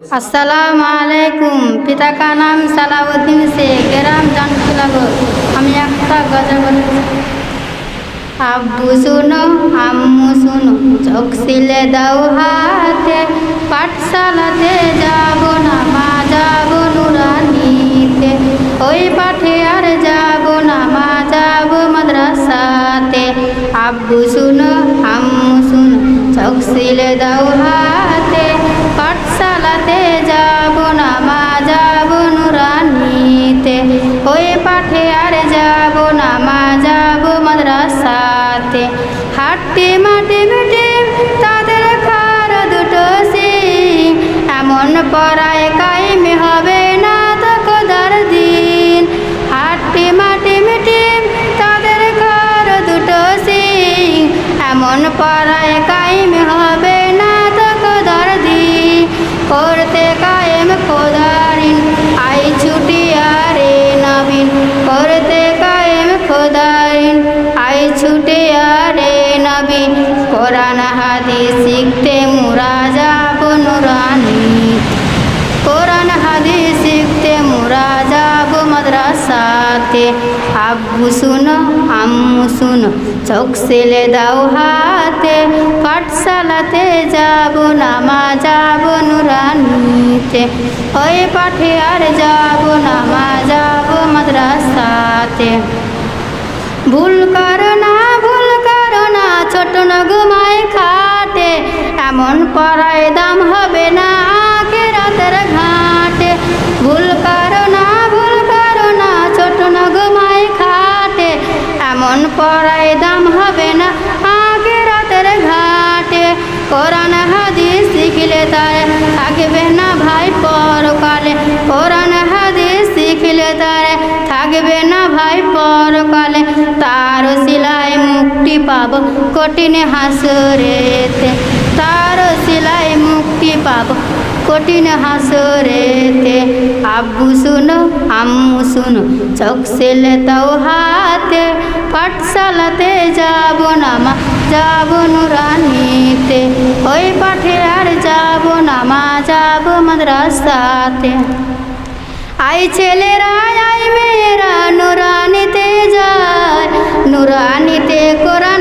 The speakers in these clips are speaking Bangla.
আসসালামু আলাইকুম। পিতা কা নাম? সালাউদ্দিন শেখ। গ্রাম জানকুলাগর আমি একটা গজল বলছি। আব্বু শুনো, আম্মু শুনো, চোখ সিলে দাও হাতে, পাঠশালাতে যাব না, মা যাব নুরানিতে। ওই পাঠে আর যাব না, মা যাব মাদ্রাসাতে। আব্বু শুনো, আম্মু শুনো, চোখ সিলে দাও হাতে পাঠে আর যাব না, মা যাব মাদ্রাসাতে। হাঁটতে, মাঠে মেটে তাদের খার দুটো সিং। এমন পড়ায় কায়েমে হবে না তো কোদার দিন। হাঁটতে, মাঠে মেটে তাদের খার দুটো সিং। এমন পড়ায় কায়েমে হবে না তো কোদার দিন। করতে কায়েম খোদারিন কোরআন হাদিস শিখতে মুরা যাব নুরানি। কোরআন হাদিস শিখতে মুরা যাব মাদ্রাসাতে। আব্বু শুনো, আম্মু শুনো, চোখ সেলে দাও হাতে। পাঠশালাতে যাব না মা যাব নুরানিতে। ওই পাঠে আর যাব না মা যাব মাদ্রাসাতে। ভুল করো না এমন দাম হবে না আগে রাতের ঘাটে। ভুল করো না ভুল করো না ছোট নগুমায় খাটে। এমন পড়ায় দাম হবে না আগে রাতের ঘাটে। কোরআন, হাদিস শিখলে তার থাকবে না ভাই পরকালে। কোরআন, হাদিস শিখলে তার থাকবে না ভাই পরকালে। তার সিলাই মুক্তি পাব কঠিন হাসরেতে তার সিলাই মুক্তি পাব কঠিন হাসরেতে আব্বু শুনো, আম্মু শুনো, চোখ সেলে তাও হাতে। পাঠশালাতে যাব না মা, যাব নুরানিতে। ওই পাঠে আর যাব না মা, যাব মাদ্রাসাতে। আই ছেলেরা, আই মেয়েরা, নুরানিতে যায়। নুরানিতে কোরআন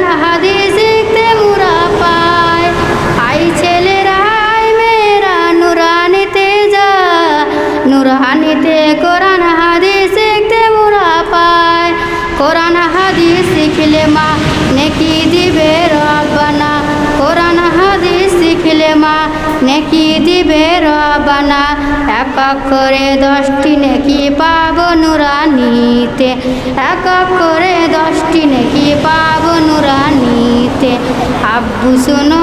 নুরানিতে কোরআন হাদিস শিখতে মুরা পায়। কোরআন হাদিস শিখলে মা নেকি দিবে রবানা কোরআন হাদিস শিখলে মা নেকি দিবে রবানা এক করে দশটি নেকি পাব নুরানিতে এক করে দশটি নেকি পাব নুরানিতে আব্বু শুনো